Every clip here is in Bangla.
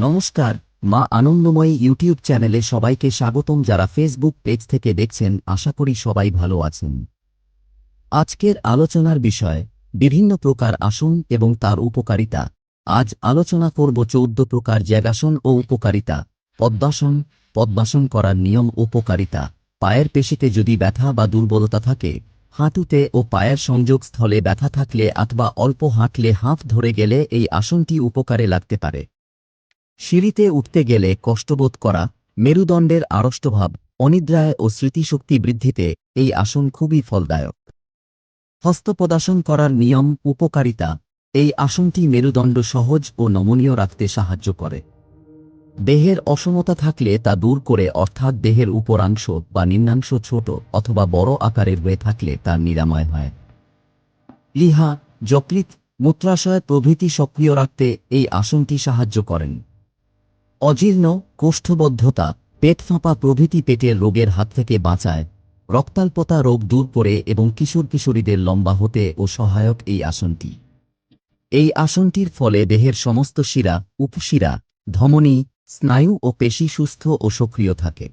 নমস্কার, মা আনন্দময়ী ইউটিউব চ্যানেলে সবাইকে স্বাগতম যারা ফেসবুক পেজ থেকে দেখছেন, আশা করি সবাই ভালো আছেন। আজকের আলোচনার বিষয়, বিভিন্ন প্রকার আসন এবং তার উপকারিতা। আজ আলোচনা করব চৌদ্দ প্রকার জ্যাগাসন ও উপকারিতা। পদ্মাসন পদ্মাসন করার নিয়ম উপকারিতা। পায়ের পেশিতে যদি ব্যথা বা দুর্বলতা থাকে, হাঁটুতে ও পায়ের সংযোগস্থলে ব্যথা থাকলে অথবা অল্প হাঁটলে হাঁফ ধরে গেলে এই আসনটি উপকারে লাগতে পারে। সিঁড়িতে উঠতে গেলে কষ্টবোধ করা, মেরুদণ্ডের আড়ষ্টভাব, অনিদ্রায় ও স্মৃতিশক্তি বৃদ্ধিতে এই আসন খুবই ফলদায়ক। হস্তপদাসন করার নিয়ম, উপকারিতা, এই আসনটি মেরুদণ্ড সহজ ও নমনীয় রাখতে সাহায্য করে। দেহের অসমতা থাকলে তা দূর করে, অর্থাৎ দেহের উপরাংশ বা নিম্নাংশ ছোট অথবা বড় আকারের হয়ে থাকলে তার নিরাময় হয়। লিহা যকৃত মূত্রাশয় প্রভৃতি সক্রিয় রাখতে এই আসনটি সাহায্য করেন। অজীর্ণ, কোষ্ঠবদ্ধতা, পেট ফাঁপা প্রভৃতি পেটের রোগের হাত থেকে বাঁচায়। রক্তাল্পতা রোগ দূর করে এবং কিশোর কিশোরীদের লম্বা হতে ও সহায়ক এই আসনটি। এই আসনটির ফলে দেহের সমস্ত শিরা, উপশিরা, ধমনী, স্নায়ু ও পেশি সুস্থ ও সক্রিয় থাকে।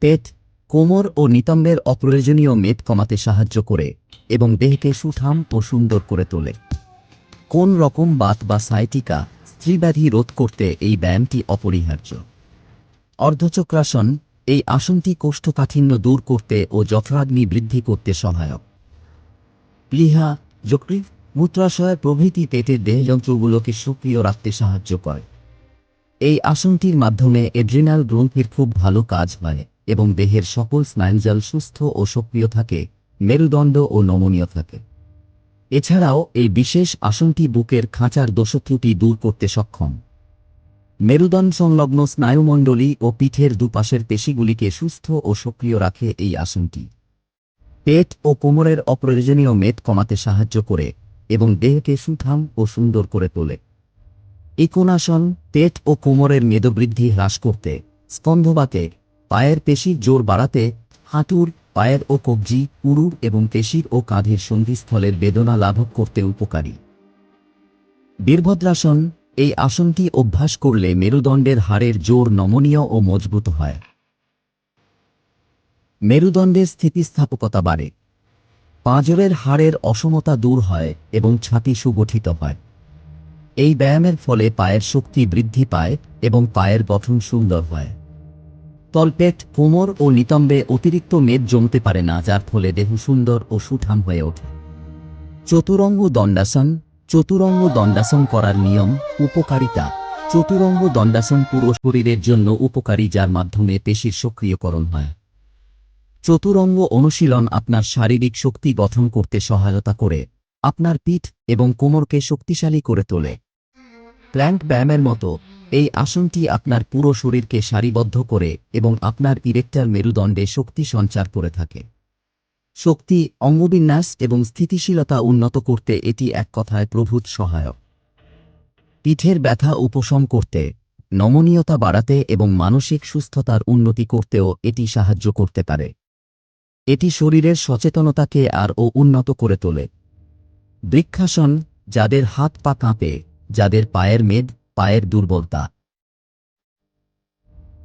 পেট, কোমর ও নিতম্বের অপ্রয়োজনীয় মেদ কমাতে সাহায্য করে এবং দেহকে সুঠাম ও সুন্দর করে তোলে। কোন রকম বাত বা সাইটিকা স্ত্রীব্যাধি রোধ করতে এই ব্যায়ামটি অপরিহার্য। অর্ধচক্রাসন এই আসনটি কোষ্ঠকাঠিন্য দূর করতে ও যথরাগ্নি বৃদ্ধি করতে সহায়ক। প্লিহা যকৃত মূত্রাশয় প্রভৃতি পেটের দেহযন্ত্রগুলোকে সক্রিয় রাখতে সাহায্য করে। এই আসনটির মাধ্যমে এড্রিনাল গ্রন্থির খুব ভালো কাজ হয় এবং দেহের সকল স্নায়ুজাল সুস্থ ও সক্রিয় থাকে, মেরুদণ্ড ও নমনীয় থাকে। এছাড়াও, এই বিশেষ আসনটি বুকের খাঁচার দোষত্রুটি দূর করতে সক্ষম। মেরুদণ্ড সংলগ্ন স্নায়ুমণ্ডলী ও পিঠের দুপাশের পেশিগুলিকে সুস্থ ও সক্রিয় রাখে এই আসনটি। পেট ও কোমরের অপ্রয়োজনীয় মেদ কমাতে সাহায্য করে এবং দেহকে সুঠাম ও সুন্দর করে তোলে। ইকোনাসন পেট ও কোমরের মেদবৃদ্ধি হ্রাস করতে, স্কন্ধবাতে, পায়ের পেশি জোর বাড়াতে, হাঁটুর পায়ের ও কবজি উরু এবং পেশির ও কাঁধের সন্ধিস্থলের বেদনা লাঘব করতে উপকারী। বীরভদ্রাসন, এই আসনটি অভ্যাস করলে মেরুদণ্ডের হাড়ের জোর নমনীয় ও মজবুত হয়। মেরুদণ্ডের স্থিতিস্থাপকতা বাড়ে। পাঁজরের হাড়ের অসমতা দূর হয় এবং ছাতি সুগঠিত হয়। এই ব্যায়ামের ফলে পায়ের শক্তি বৃদ্ধি পায় এবং পায়ের গঠন সুন্দর হয়। তলপেট, কোমর ও নিতম্বে অতিরিক্ত মেদ জমতে পারে না, যার ফলে দেহ সুন্দর ও সুঠাম হয়ে ওঠে। চতুরঙ্গ দণ্ডাসন চতুরঙ্গ দণ্ডাসন করার নিয়ম, উপকারিতা। চতুরঙ্গ দণ্ডাসন পুরো শরীরের জন্য উপকারী, যার মাধ্যমে পেশির সক্রিয়করণ হয়। চতুরঙ্গ অনুশীলন আপনার শারীরিক শক্তি গঠন করতে সহায়তা করে। আপনার পিঠ এবং কোমরকে শক্তিশালী করে তোলে। প্ল্যাঙ্ক ব্যায়ামের মতো, এই আসনটি আপনার পুরো শরীরকে সারিবদ্ধ করে এবং আপনার ইরেক্টার মেরুদণ্ডে শক্তি সঞ্চার করে থাকে। শক্তি, অঙ্গবিন্যাস এবং স্থিতিশীলতা উন্নত করতে এটি এক কথায় প্রভূত সহায়ক। পিঠের ব্যথা উপশম করতে, নমনীয়তা বাড়াতে এবং মানসিক সুস্থতার উন্নতি করতেও এটি সাহায্য করতে পারে। এটি শরীরের সচেতনতাকে আরও উন্নত করে তোলে। বৃক্ষাসন, যাদের হাত পা কাঁপে যাদের পায়ের মেদ পায়ের দুর্বলতা।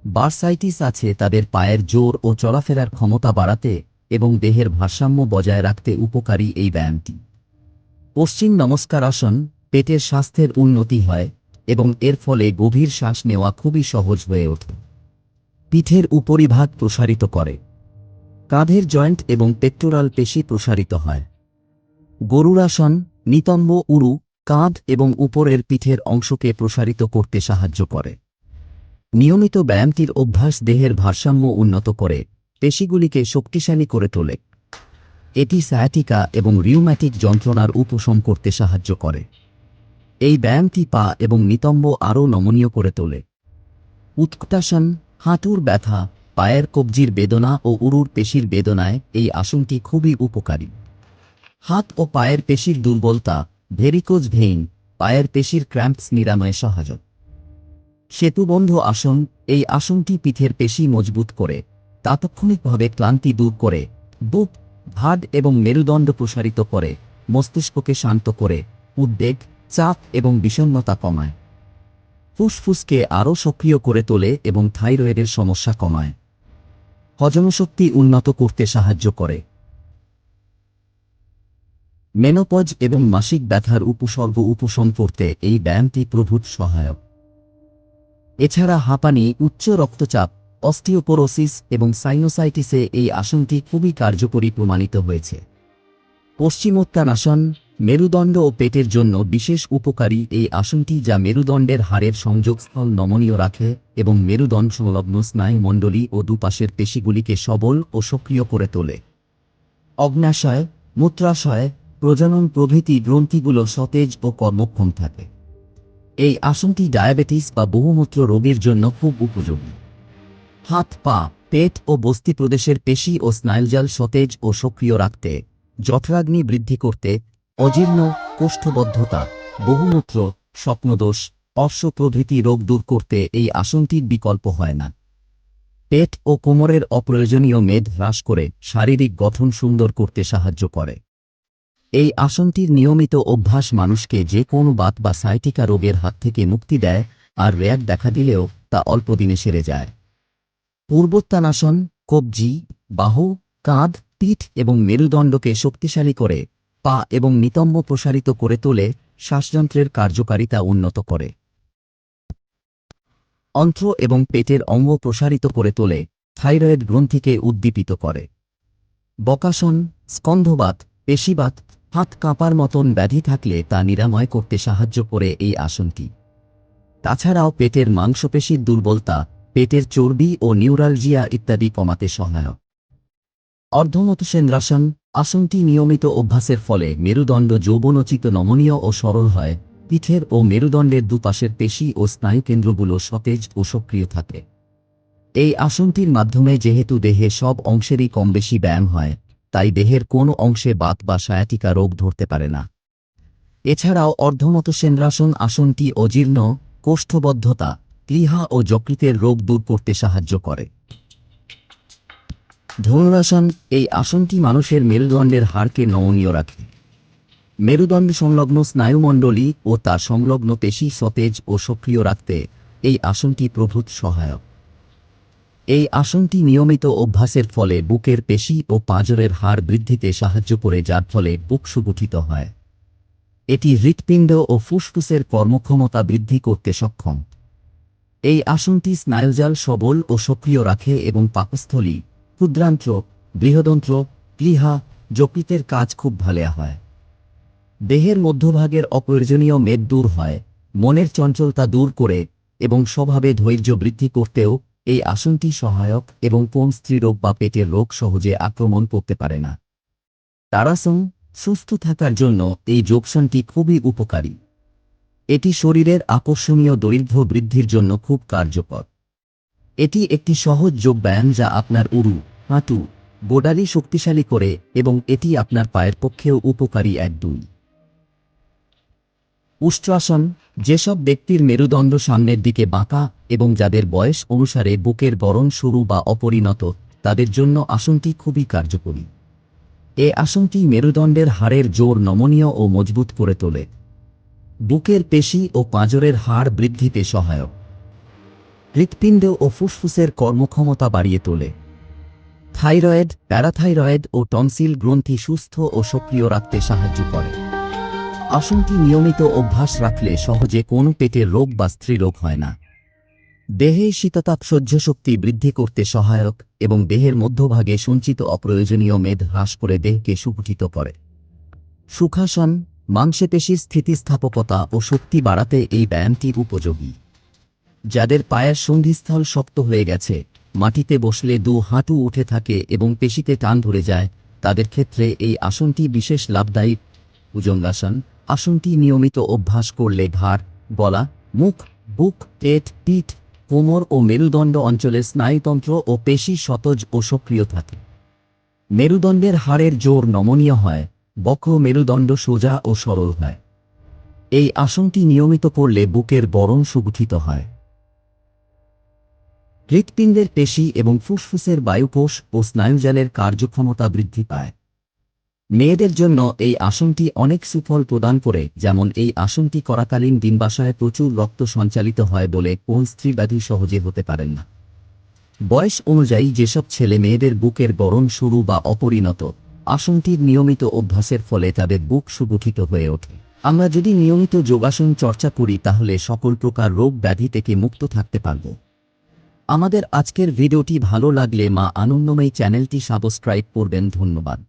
বার্সাইটিস আছে তাদের পায়ের জোর ও চলাফেরার ক্ষমতা বাড়াতে এবং দেহের ভারসাম্য বজায় রাখতে উপকারী এই ব্যায়ামটি। পশ্চিম নমস্কার আসন পেটের স্বাস্থ্যের উন্নতি হয় এবং এর ফলে গভীর শ্বাস নেওয়া খুবই সহজ হয়ে ওঠে। পিঠের উপরিভাগ প্রসারিত করে। কাঁধের জয়েন্ট এবং পেক্টোরাল পেশি প্রসারিত হয়। গরুরাসন, নিতম্ব, উরু কাঁধ এবং উপরের পিঠের অংশকে প্রসারিত করতে সাহায্য করে। নিয়মিত ব্যায়ামটির অভ্যাস দেহের ভারসাম্য উন্নত করে, পেশিগুলিকে শক্তিশালী করে তোলে। এটি সায়াটিকা এবং রিউম্যাটিক যন্ত্রণার উপশম করতে সাহায্য করে। এই ব্যায়ামটি পা এবং নিতম্ব আরও নমনীয় করে তোলে। উৎকটাসন, হাঁটুর ব্যথা, পায়ের কবজির বেদনা ও উরুর পেশির বেদনায় এই আসনটি খুবই উপকারী। হাত ও পায়ের পেশির দুর্বলতা ভেরিকোজ ভেইন, পায়ের পেশির ক্র্যাম্পস নিরাময়ে সহায়ক সেতুবন্ধ আসন, এই আসনটি পিঠের পেশি মজবুত করে, তাৎক্ষণিকভাবে ক্লান্তি দূর করে, বুক ভাড এবং মেরুদণ্ড প্রসারিত করে, মস্তিষ্ককে শান্ত করে, উদ্বেগ, চাপ এবং বিষণ্ণতা কমায়। ফুসফুসকে আরও সক্রিয় করে তোলে এবং থাইরয়েডের সমস্যা কমায়। হজমশক্তি উন্নত করতে সাহায্য করে। মেনোপজ এবং মাসিক ব্যথার উপসর্গ উপশম করতে এই ব্যায়ামটি প্রভূত সহায়ক। এছাড়া হাঁপানি, উচ্চ রক্তচাপ, অস্টিওপোরোসিস এবং সাইনোসাইটিসে এই আসনটি খুবই কার্যকরী প্রমাণিত হয়েছে। পশ্চিমোত্তানাসন, মেরুদণ্ড ও পেটের জন্য বিশেষ উপকারী এই আসনটি যা মেরুদণ্ডের হাড়ের সংযোগস্থল নমনীয় রাখে এবং মেরুদণ্ড সংলগ্ন স্নায়ুমণ্ডলী ও দুপাশের পেশিগুলিকে সবল ও সক্রিয় করে তোলে। অগ্নাশয় মূত্রাশয় প্রজনন প্রভৃতি গ্রন্থিগুলো সতেজ ও কর্মক্ষম থাকে। এই আসনটি ডায়াবেটিস বা বহুমূত্র রোগের জন্য খুব উপযোগী। হাত, পা, পেট ও বস্তি প্রদেশের পেশি ও স্নায়ুজাল সতেজ ও সক্রিয় রাখতে জঠরাগ্নি বৃদ্ধি করতে, অজীর্ণ, কোষ্ঠবদ্ধতা, বহুমূত্র, স্বপ্নদোষ, অর্শ প্রভৃতি রোগ দূর করতে এই আসনটির বিকল্প হয় না। পেট ও কোমরের অপ্রয়োজনীয় মেদ হ্রাস করে শারীরিক গঠন সুন্দর করতে সাহায্য করে। এই আসনটির নিয়মিত অভ্যাস মানুষকে যে কোনো বাত বা সাইটিকা রোগের হাত থেকে মুক্তি দেয় আর র্যাক দেখা দিলেও তা অল্পদিনে সেরে যায়। পূর্বোত্তানাসন কবজি, বাহু, কাঁধ, পিঠ এবং মেরুদণ্ডকে শক্তিশালী করে, পা এবং নিতম্ব প্রসারিত করে তোলে, শ্বাসযন্ত্রের কার্যকারিতা উন্নত করে। অন্ত্র এবং পেটের অঙ্গ প্রসারিত করে তোলে, থাইরয়েড গ্রন্থিকে উদ্দীপিত করে। বকাসন, স্কন্ধবাত, পেশিবাত হাত কাঁপার মতন ব্যাধি থাকলে তা নিরাময় করতে সাহায্য করে এই আসনটি। তাছাড়াও পেটের মাংসপেশির দুর্বলতা, পেটের চর্বি ও নিউরালজিয়া ইত্যাদি কমাতে সহায়ক। অর্ধমতসেন্দ্রাসন আসনটি নিয়মিত অভ্যাসের ফলে মেরুদণ্ড যৌবনোচিত নমনীয় ও সরল হয়। পিঠের ও মেরুদণ্ডের দুপাশের পেশি ও স্নায়ুকেন্দ্রগুলো সতেজ ও সক্রিয় থাকে। এই আসনটির মাধ্যমে যেহেতু দেহে সব অংশেরই কম বেশি ব্যায়াম হয়। তাই দেহের কোনো অংশে বাত বা সায়াটিকা রোগ ধরতে পারে না। এছাড়াও অর্ধমতসেন্দ্রাসন আসনটি অজীর্ণ, কোষ্ঠবদ্ধতা প্লীহা ও যকৃতের রোগ দূর করতে সাহায্য করে। ধনুরাসন এই আসনটি মানুষের মেরুদণ্ডের হাড়কে নমনীয় রাখে। মেরুদণ্ড সংলগ্ন স্নায়ুমণ্ডলী ও তার সংলগ্ন পেশি সতেজ ও সক্রিয় রাখতে এই আসনটি প্রভূত সহায়ক। এই আসনটি নিয়মিত অভ্যাসের ফলে বুকের পেশি ও পাঁজরের হাড় বৃদ্ধিতে সাহায্য করে, যার ফলে বুক সুগঠিত হয়। এটি হৃৎপিণ্ড ও ফুসফুসের কর্মক্ষমতা বৃদ্ধি করতে সক্ষম। এই আসনটি স্নায়ুজাল সবল ও সক্রিয় রাখে এবং পাকস্থলী, ক্ষুদ্রান্ত্র, বৃহদন্ত্র প্লীহা যকৃতের কাজ খুব ভালো হয়। দেহের মধ্যভাগের অপ্রয়োজনীয় মেদ দূর হয়, মনের চঞ্চলতা দূর করে এবং স্বভাবে ধৈর্য বৃদ্ধি করতেও এই আসনটি সহায়ক এবং কোন স্ত্রীরোগ বা পেটের রোগ সহজে আক্রমণ করতে পারে না। তারাসং সুস্থ থাকার জন্য এই যোগসনটি খুবই উপকারী। এটি শরীরের আকর্ষণীয় দৈর্ঘ্য বৃদ্ধির জন্য খুব কার্যকর। এটি একটি সহজ যোগ ব্যায়াম যা আপনার উরু, হাঁটু গোডালি শক্তিশালী করে এবং এটি আপনার পায়ের পক্ষেও উপকারী এক দুই। উষ্ট্রাসন যেসব ব্যক্তির মেরুদণ্ড সামনের দিকে বাঁকা এবং যাদের বয়স অনুসারে বুকের বরণ শুরু বা অপরিণত, তাদের জন্য আসনটি খুবই কার্যকরী। এ আসনটি মেরুদণ্ডের হাড়ের জোর নমনীয় ও মজবুত করে তোলে। বুকের পেশি ও পাঁজরের হাড় বৃদ্ধিতে সহায়ক। হৃৎপিণ্ড ও ফুসফুসের কর্মক্ষমতা বাড়িয়ে তোলে। থাইরয়েড, প্যারাথাইরয়েড ও টনসিল গ্রন্থি সুস্থ ও সক্রিয় রাখতে সাহায্য করে। আসনটি নিয়মিত অভ্যাস রাখলে সহজে কোনো পেটের রোগ বা স্ত্রীরোগ হয় না। দেহে শীততাপ সহ্য শক্তি বৃদ্ধি করতে সহায়ক এবং দেহের মধ্যভাগে সঞ্চিত অপ্রয়োজনীয় মেদ হ্রাস করে দেহকে সুগঠিত করে। সুখাসন, মাংসপেশির স্থিতিস্থাপকতা ও শক্তি বাড়াতে এই ব্যায়ামটি উপযোগী। যাদের পায়ের সন্ধিস্থল শক্ত হয়ে গেছে, মাটিতে বসলে দু হাঁটু উঠে থাকে এবং পেশিতে টান ধরে যায়, তাদের ক্ষেত্রে এই আসনটি বিশেষ লাভদায়ী। ভুজঙ্গাসন আসনটি নিয়মিত অভ্যাস করলে ঘাড়, গলা, মুখ, বুক পেট পিঠ, কোমর ও মেরুদণ্ড অঞ্চলে স্নায়ুতন্ত্র ও পেশি সতজ ও সক্রিয় থাকে। মেরুদণ্ডের হাড়ের জোর নমনীয় হয়, বক্র মেরুদণ্ড সোজা ও সরল হয়। এই আসনটি নিয়মিত করলে বুকের বরণ সুগঠিত হয়। হৃৎপিণ্ডের পেশি এবং ফুসফুসের বায়ুকোষ ও স্নায়ুজালের কার্যক্ষমতা বৃদ্ধি পায়। মেয়েদের জন্য এই আসনটি অনেক সুফল প্রদান করে, যেমন এই আসনটি করাকালীন ডিম্বাশয়ে প্রচুর রক্ত সঞ্চালিত হয় বলে কোন স্ত্রীব্যাধি সহজে হতে পারেন না। বয়স অনুযায়ী যেসব ছেলে মেয়েদের বুকের গড়ন শুরু বা অপরিণত, আসনটির নিয়মিত অভ্যাসের ফলে তাদের বুক সুগঠিত হয়ে ওঠে। আমরা যদি নিয়মিত যোগাসন চর্চা করি, তাহলে সকল প্রকার রোগ ব্যাধি থেকে মুক্ত থাকতে পারব। আমাদের আজকের ভিডিওটি ভালো লাগলে মা আনন্দময়ী চ্যানেলটি সাবস্ক্রাইব করবেন। ধন্যবাদ।